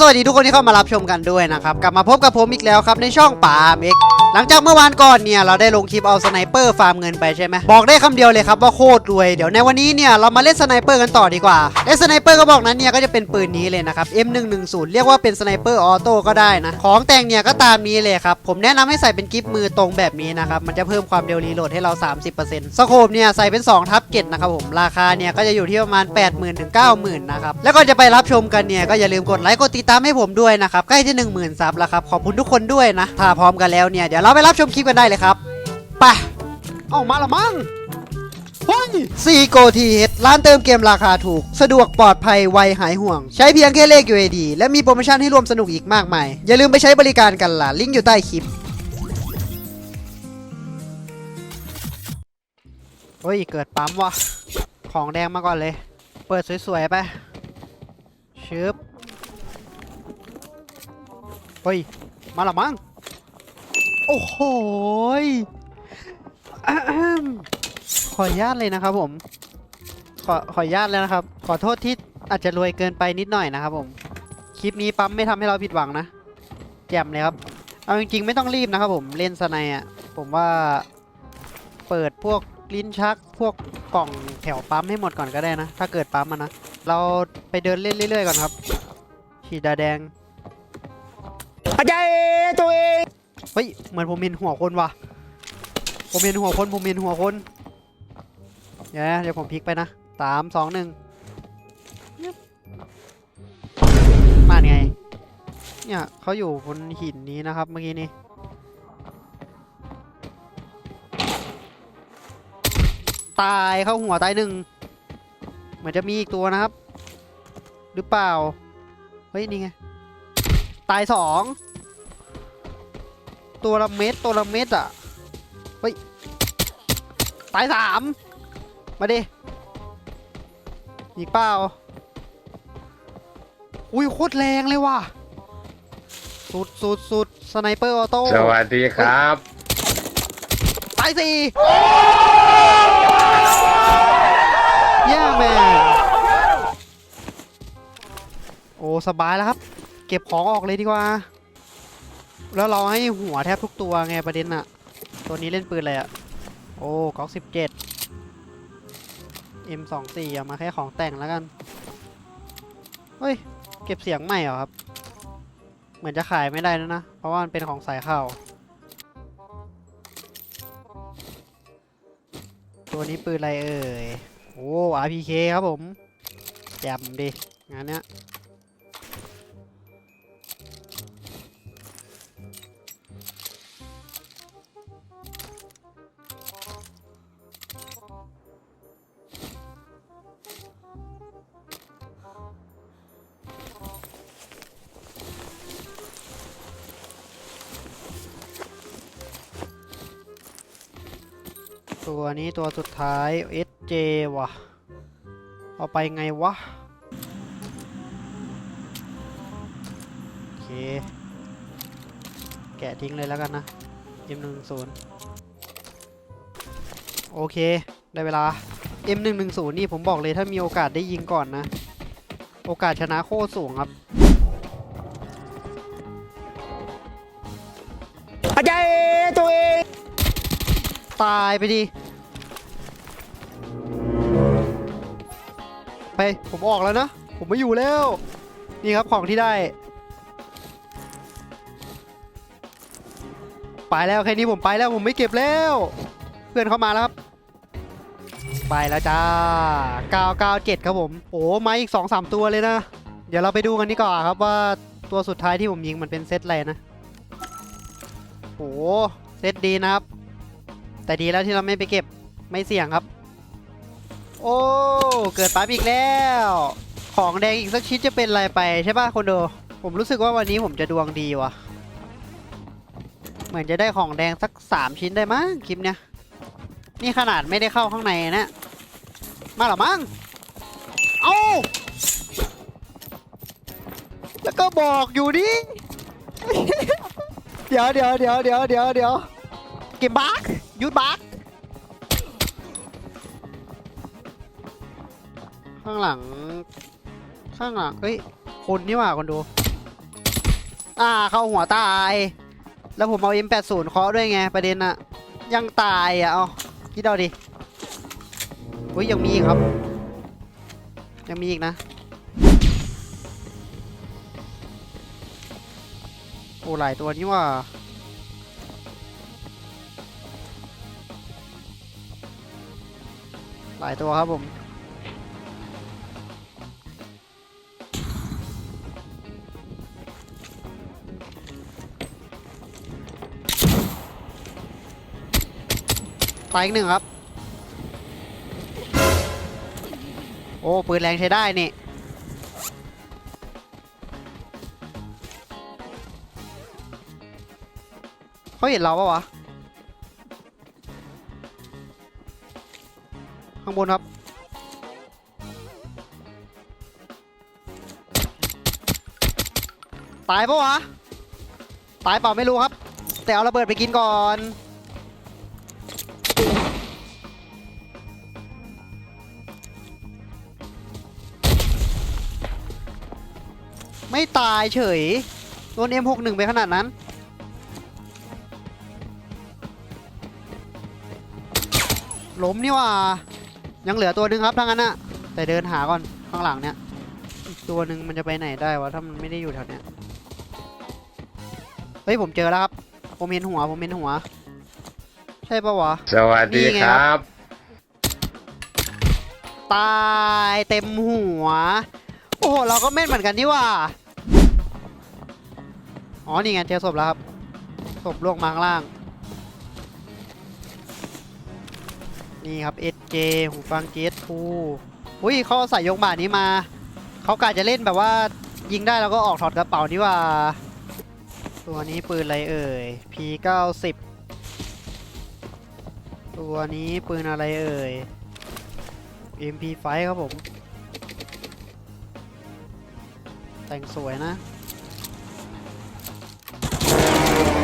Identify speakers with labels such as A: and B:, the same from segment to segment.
A: สวัสดีทุกคนที่เข้ามารับชมกันด้วยนะครับ กลับมาพบกับผมอีกแล้วครับในช่องป่าเมกหลังจากเมื่อวานก่อนเนี่ยเราได้ลงคลิปเอาสไนเปอร์ฟาร์มเงินไปใช่ไหมบอกได้คำเดียวเลยครับว่าโคตรรวยเดี๋ยวในวันนี้เนี่ยเรามาเล่นสไนเปอร์กันต่อดีกว่าและสไนเปอร์ก็บอกนั้นเนี่ยก็จะเป็นปืนนี้เลยนะครับ M110 เรียกว่าเป็นสไนเปอร์ออโต้ก็ได้นะของแต่งเนี่ยก็ตามนี้เลยครับผมแนะนำให้ใส่เป็นกิฟมือตรงแบบนี้นะครับมันจะเพิ่มความเร็วรีโหลดให้เรา 30%สโคปเนี่ยใส่เป็น2ทับเกตนะครับผมราคาเนี่ยก็จะอยู่ที่ประมาณ 80,000ถึง90,000นะครับแล้วก็จะไปรับชมกันเนี่ยก็อย่าลืมกดไลค์กดติดตามให้ผมด้วยนะครับใกล้จะ10,000ซับแล้วครับขอบคุณทุกคนด้วยนะถ้าพร้อมกันแล้วเนี่ยเดี๋ยวเราไปรับชมคลิปกันได้เลยครับไปเอ้ามาละมั้งเฮ้ยซีโกทีเฮดร้านเติมเกมราคาถูก สะดวกปลอดภัยไวหายห่วง ใช้เพียงแค่เลข UAD และมีโปรโมชั่นให้ร่วมสนุกอีกมากมาย อย่าลืมไปใช้บริการกันล่ะ ลิงก์อยู่ใต้คลิปเฮ้ย เกิดปั๊มวะของแดงมาก่อนเลย เปิดสวยๆไปชึบเฮ้ย มาละมั้ง โอ้โหอขออนุญาตเลยนะครับผม ขอขออนุญาตแล้วนะครับ ขอโทษที่อาจจะรวยเกินไปนิดหน่อยนะครับผม คลิปนี้ปั๊มไม่ทำให้เราผิดหวังนะ แจ่มเลยครับ เอาจริงๆ ไม่ต้องรีบนะครับผมเล่นสไนอะ ผมว่า เปิดพวกลิ้นชักพวกกล่องแถวปั๊มให้หมดก่อนก็ได้นะ ถ้าเกิดปั๊มมันนะ เราไปเดินเล่นเรื่อยๆก่อนครับ ฉีดดาแดง
B: อาจารย์ตัวเอง
A: เฮ้ยเหมือนผมเห็นหัวคนว่ะ ผมเห็นหัวคนผมเห็นหัวคนเดี๋ยวเดี๋ยวผมพลิกไปนะสามสองหนึ่งมาไง เนี่ยเขาอยู่บนหินนี้นะครับเมื่อกี้นี้ตายเข้าหัวตายหนึ่งเหมือนจะมีอีกตัวนะครับ หรือเปล่า เฮ้ย นี่ไง ตายสอง ตัวละเม็ดตัวละเม็ดอะเฮ้ยตายสามมาดิอีกเปล่าอุ้ยโคตรแรงเลยว่ะสุดสุดสุดสไนเปอร์ออโต้
B: สวัสดีครับ
A: ตายสี่เย่แมนโอ้สบายแล้วครับ เก็บของออกเลยดีกว่า แล้วเราให้หัวแทบทุกตัวไงประเด็นอะตัวนี้เล่นปืนอะไรอะโอ้ก๊อกสิบเจ็ด M24 เอามาแค่ของแต่งแล้วกัน เฮ้ย เก็บเสียงใหม่เหรอครับ เหมือนจะขายไม่ได้แล้วนะ เพราะว่ามันเป็นของสายข่าว ตัวนี้ปืนอะไรเอ่ย โอ้ RPK ครับผม แจ่มดิ งานเนี้ย ตัวนี้ตัวสุดท้าย SJ ว่ะ เอาไปไงวะ โอเค แกะทิ้งเลยแล้วกันนะ M110 โอเค ได้เวลา M110 นี่ผมบอกเลยถ้ามีโอกาสได้ยิงก่อนนะ โอกาสชนะโคตรสูงครับ
B: ตา
A: ยไปดิ ไป ผมออกแล้วนะ ผมไม่อยู่แล้ว นี่ครับของที่ได้ ไปแล้วแค่นี้ผมไปแล้วผมไม่เก็บแล้ว เพื่อนเข้ามาแล้วครับ ไปแล้วจ้า 997 ครับผม โอ้มาอีก 2-3 ตัวเลยนะ เดี๋ยวเราไปดูกันดีกว่อนครับว่าตัวสุดท้ายที่ผมยิงมันเป็นเซตอะไรนะโอ้เซตดีนะครับ แต่ดีแล้วที่เราไม่ไปเก็บไม่เสี่ยงครับ โอ้เกิดปั๊บอีกแล้ว ของแดงอีกสักชิ้นจะเป็นอะไรไปใช่ป่ะคนดูผมรู้สึกว่าวันนี้ผมจะดวงดีว่ะ เหมือนจะได้ของแดงสักสามชิ้นได้มั้งคลิปเนี้ยนี่ขนาดไม่ได้เข้าข้างในนะ มาหรอมั้งเอาแล้วก็บอกอยู่ดิ เดี๋ยวเดี๋ยวเดี๋ยวเดี๋ยวเดี๋ยวเดี๋ยวเก็บบัก ยุดบักข้างหลัง ข้างหลังเอ้ย คนนี่หว่าคนดู อ่า เข้าหัวตาย แล้วผมเอา M80 เคาะด้วยไง ประเด็นอะยังตายอะเอาคิดเอาดิอุ้ย ยังมีอีกครับ ยังมีอีกนะ โอ้หลายตัวนี่ว่า หลายตัวครับผม ตายอีกหนึ่งครับ โอ้ ปืนแรงใช้ได้นี่เขาเห็นเราปะวะ บนครับ ตายปะวะ ตายเปล่าไม่รู้ครับ แต่เอาระเบิดไปกินก่อนไม่ตายเฉย โดน M61 ไปขนาดนั้น ล้มนี่ว่า ยังเหลือตัวหนึ่งครับทั้งนั้นอะแต่เดินหาก่อนข้างหลังเนี่ยอีกตัวหนึ่งมันจะไปไหนได้วะถ้ามันไม่ได้อยู่แถวเนี้ยเฮ้ยผมเจอแล้วครับ ผมเห็นหัวผมเห็นหัว ใช่ปะวะ
B: สวัสดี
A: นี่ไง
B: ค
A: ครั
B: รับบ
A: ตายเต็มหัว โอ้โหเราก็แม่นเหมือนกันนี่หว่าอ๋อนี่ไงเจอศพแล้วครับศพล่วงมาข้างล่าง นี่ครับ SJ หูฟัง GS2 อุ้ยเขาใส่ยกบาทนี้มา เขากะจะเล่นแบบว่ายิงได้แล้วก็ออกถอดกระเป๋านี่ว่า ตัวนี้ปืนอะไรเอ่ย P90 ตัวนี้ปืนอะไรเอ่ย MP5 ครับผม แต่งสวยนะ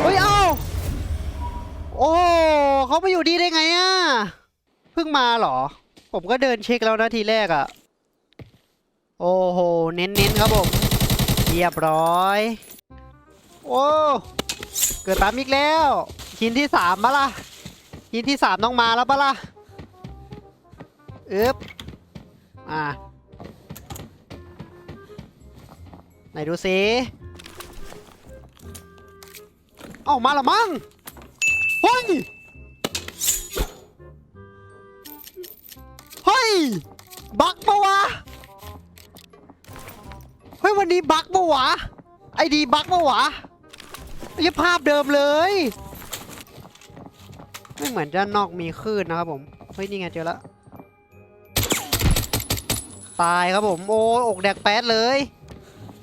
A: เฮ้ย เอ้า โอ้ เขาไปอยู่ดีได้ไงอะ เพิ่งมาเหรอ ผมก็เดินเช็คแล้วนะทีแรกอะโอ้โห เน้นๆครับผม เรียบร้อย โอ้ เกิดตามอีกแล้วหินที่สามมาล่ะหินที่สามต้องมาแล้วปะล่ะอึ๊บ อ่าไหนดูสิเอ้ามาละมั้งเฮ้ย ย บักปะวะ เฮ้ย วันนี้บักปะวะ ไอดีบักปะวะไม่ใช่ภาพเดิมเลย ไม่เหมือนด้านนอกมีคลื่นนะครับผม เฮ้ย นี่ไงเจอแล้ว ตายครับผม โอ้อกแดกแป๊ดเลย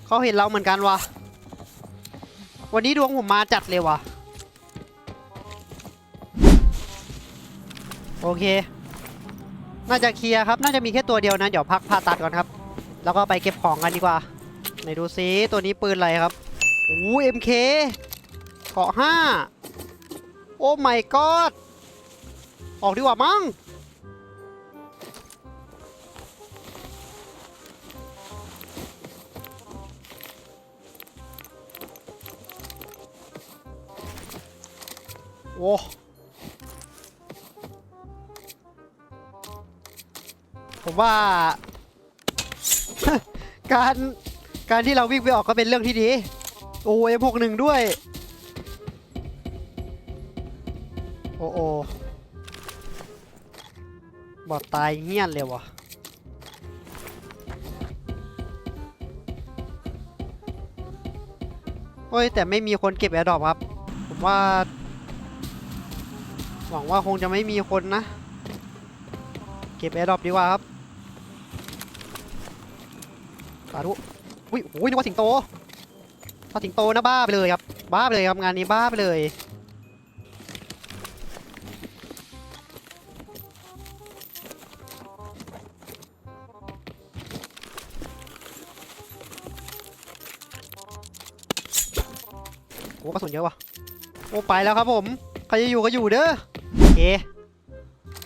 A: เขาเห็นเราเหมือนกันวะวันนี้ดวงผมมาจัดเลยวะโอเค น่าจะเคลียร์ครับ น่าจะมีแค่ตัวเดียวนะ เดี๋ยวพักผ่าตัดก่อนครับ แล้วก็ไปเก็บของกันดีกว่าไหนดูซิตัวนี้ปืนอะไรครับโอ้เอ็มเคเกาะห้าโอ้ my god ออกดีกว่ามั้งโอ้ ผมว่า การการที่เราวิ่งไปออกก็เป็นเรื่องที่ดี โอ้เอ็มหกหนึ่งด้วย โอ้โอบอดตายเงี้ยนเลยวะโอ้ยแต่ไม่มีคนเก็บแอร์ดรอปครับ ผมว่า หวังว่าคงจะไม่มีคนนะ เก็บแอร์ดรอปดีกว่าครับ สาธุอุ้ยโอ้ยนึกว่าสิงโตถ้าสิงโตนะบ้าไปเลยครับ บ้าไปเลยครับงานนี้บ้าไปเลย โอ้กระสุนเยอะว่ะ โอ้ไปแล้วครับผม ใครจะอยู่ก็อยู่เด้อโอเค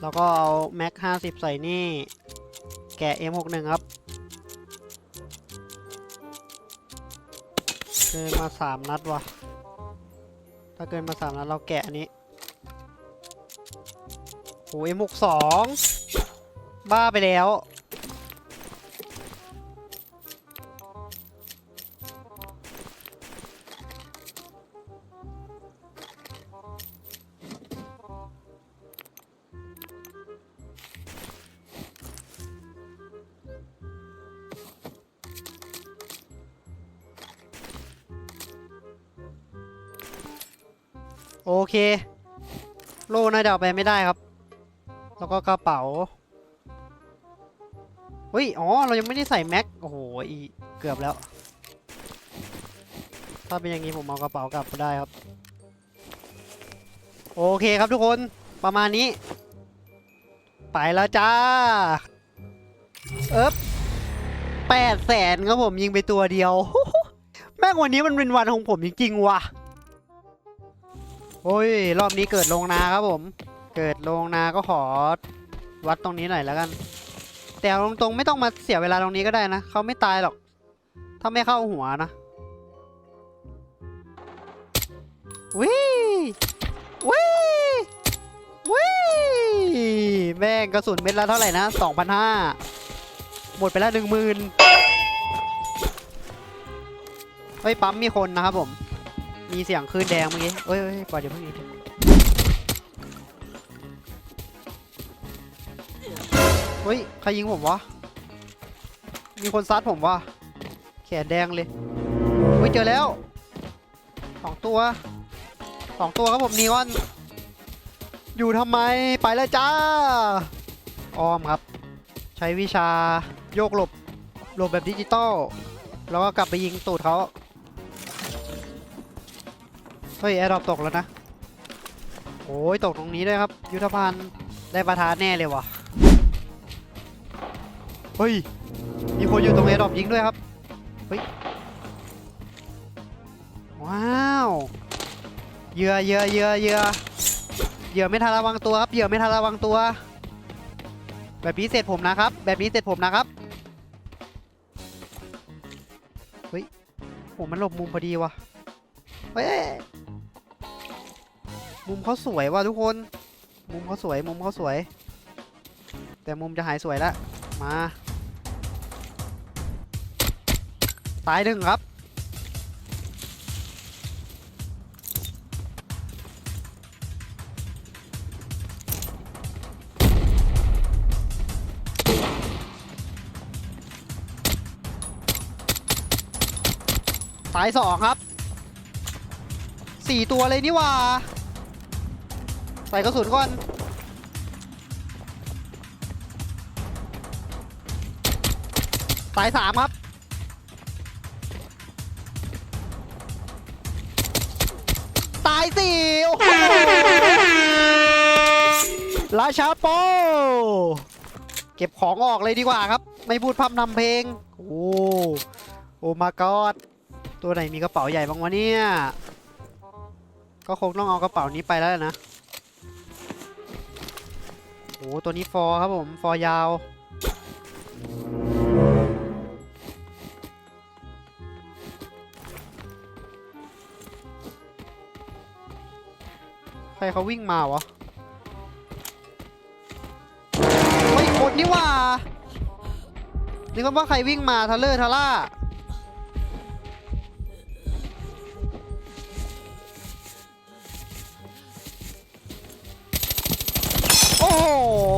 A: แล้วก็เอาแม็ก50ใส่นี่ แกะ M61 ครับ เกินมาสามนัดวะถ้าเกินมาสามนัดเราแกะอันนี้โอ้ยมุกสองบ้าไปแล้ว โอเค โล่น่าจะเอาไปไม่ได้ครับ แล้วก็กระเป๋าเฮ้ย อ๋อ เรายังไม่ได้ใส่แม็ก โอ้โหอีเกือบแล้ว ถ้าเป็นอย่างนี้ผมเอากระเป๋ากลับได้ครับ โอเคครับทุกคน ประมาณนี้ ไปแล้วจ้า เอ๊บแปดแสนครับผมยิงไปตัวเดียว แม่งวันนี้มันเป็นวันของผมจริงๆว่ะ โอ้ย รอบนี้เกิดลงนาครับผม เกิดลงนาก็ขอวัดตรงนี้หน่อยแล้วกัน แต่ตรงๆไม่ต้องมาเสียเวลาตรงนี้ก็ได้นะเขาไม่ตายหรอก ถ้าไม่เข้าหัวนะวิวิวิแม่งกระสุนเม็ดละเท่าไหร่นะ2,500หมดไปแล้วหนึ่งหมื่นเฮ้ยปั๊มมีคนนะครับผม มีเสียงคลื่นแดงเมื่อกี้เอ้ยเอ้ยปล่อยเดี๋ยวเพิ่งนี้เฮ้ย ใครยิงผมวะ มีคนซัดผมวะ แขนแดงเลย เฮ้ย เจอแล้ว สองตัว สองตัวครับผมนีออน อยู่ทำไม ไปแล้วจ้า อ้อมครับ ใช้วิชาโยกหลบ หลบแบบดิจิตอล แล้วก็กลับไปยิงตูดเขา ฮ้ยแอร์ดรอปตกแล้วนะโอ้ยตกตรงนี้ด้วยครับ ยุทธภัณฑ์ได้ประทานแน่เลยวะเฮ้ยมีคนอยู่ตรงแอร์ดรอปยิงด้วยครับเฮ้ยว้าวเหยื่อเหยื่อเหยื่อเหยื่อเหยื่อไม่ทันระวังตัวครับเหยื่อไม่ทันระวังตัว แบบนี้เสร็จผมนะครับ แบบนี้เสร็จผมนะครับเฮ้ยโหมันหลบมุมพอดีวะเฮ้ย มุมเขาสวยว่ะทุกคน มุมเขาสวย มุมเขาสวย แต่มุมจะหายสวยแล้วมาตายหนึ่งครับ ตายสองครับ สี่ตัวเลยนี่ว่า ใส่กระสุนก่อนตายสามครับตายสี่โอ้โหราชาโป เก็บของออกเลยดีกว่าครับ ไม่พูดพร่ำนำเพลง โอ้โอ้มากอด ตัวไหนมีกระเป๋าใหญ่บ้างวะเนี่ย ก็คงต้องเอากระเป๋านี้ไปแล้วนะ โอ้ตัวนี้ฟอร์ครับผม ฟอร์ยาว ใครเขาวิ่งมาวะเฮ้ยคนนี่ว่านึกว่าใครวิ่งมาทะเลอร์ทะล่า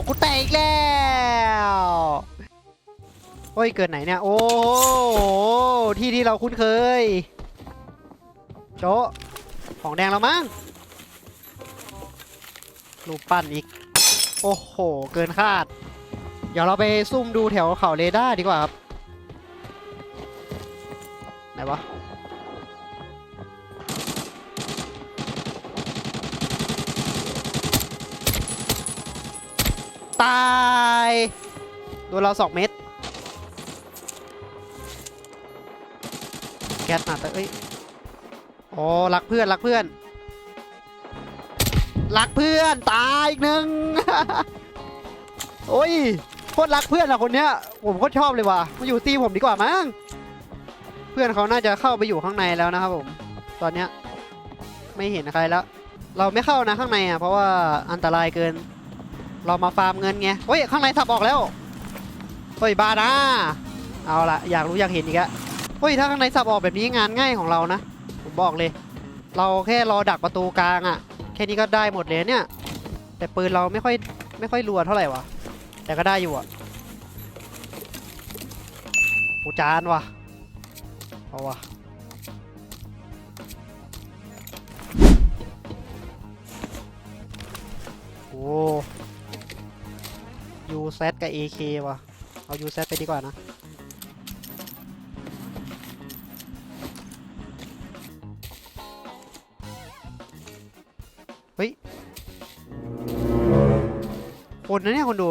A: กูแตกอีกแล้วเฮ้ยเกิดไหนเนี่ย โอ้ที่ที่เราคุ้นเคย โจะของแดงแล้วมั้งรูปปั้นอีก โอ้โห เกินคาด เดี๋ยวเราไปซุ่มดูแถวเขาเรดาร์ดีกว่าครับ ไหนวะ ตายโดนเราสองเม็ดแก๊สมาแต่เอ้ยโอ้รักเพื่อนรักเพื่อนรักเพื่อนตายอีกหนึ่งโอ้ยโคตรรักเพื่อนอะคนเนี้ยผมโคตรชอบเลยว่ะมาอยู่ตีผมดีกว่ามั้งเพื่อนเขาน่าจะเข้าไปอยู่ข้างในแล้วนะครับผม ตอนเนี้ยไม่เห็นใครแล้ว เราไม่เข้านะข้างในอะเพราะว่าอันตรายเกิน เรามาฟาร์มเงินไงเฮ้ยข้างในสับออกแล้วเฮ้ยบานะเอาละอยากรู้อยากเห็นอีกอะเฮ้ยถ้าข้างในสับออกแบบนี้งานง่ายของเรานะ ผมบอกเลย เราแค่รอดักประตูกลางอะแค่นี้ก็ได้หมดเลยเนี่ย แต่ปืนเราไม่ค่อยไม่ค่อยรัวเท่าไหร่วะแต่ก็ได้อยู่อะโอ้จานว่ะเอาวะ ยูเซกับ AK ว่ะ เอายูเซไปดีกว่านะ เฮ้ยคนนะเนี่ยคนดู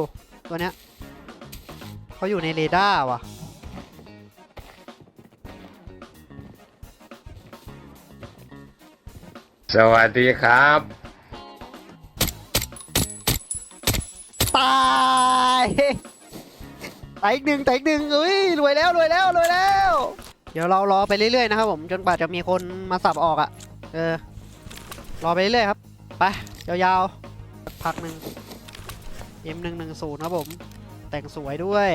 A: ตัวเนี้ยเขาอยู่ในเรดาร์ว่ะ
B: สวัสดีครับ
A: ตาย ตายอีกหนึ่งตายอีกหนึ่งเอ้ยรวยแล้วรวยแล้วรวยแล้ว เดี๋ยวเรารอไปเรื่อยๆนะครับผมจนกว่าจะมีคนมาสับออกอะ่ะ เออ รอไปเรื่อยๆครับ ไปยาวๆพักหนึ่ง M หนึ่งหนึ่งศูนย์ครับผม แต่งสวยด้วย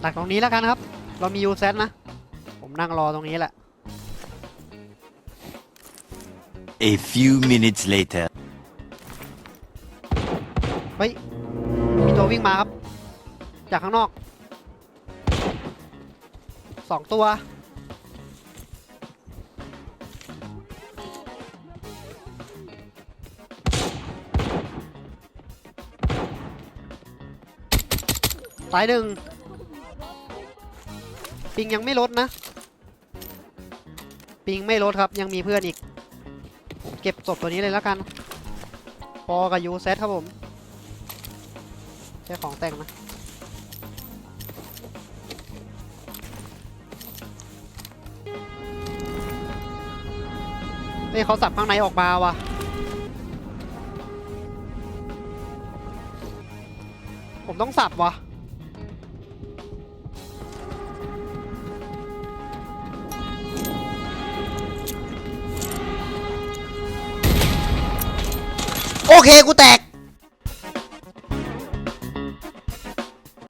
A: หลักตรงนี้แล้วกันครับ เรามียูเซนะผมนั่งรอตรงนี้แหละ
C: A few minutes later.
A: เฮ้ย มีตัววิ่งมาครับ จากข้างนอกสองตัว ตายหนึ่งปิงยังไม่ลดนะ ปิงไม่ลดครับ ยังมีเพื่อนอีก เก็บศพตัวนี้เลยแล้วกันพอกับยูเซตครับผมใช้ของแต่งนะเฮ้ยเขาสับข้างในออกมาว่ะผมต้องสับว่ะ เคกูแตก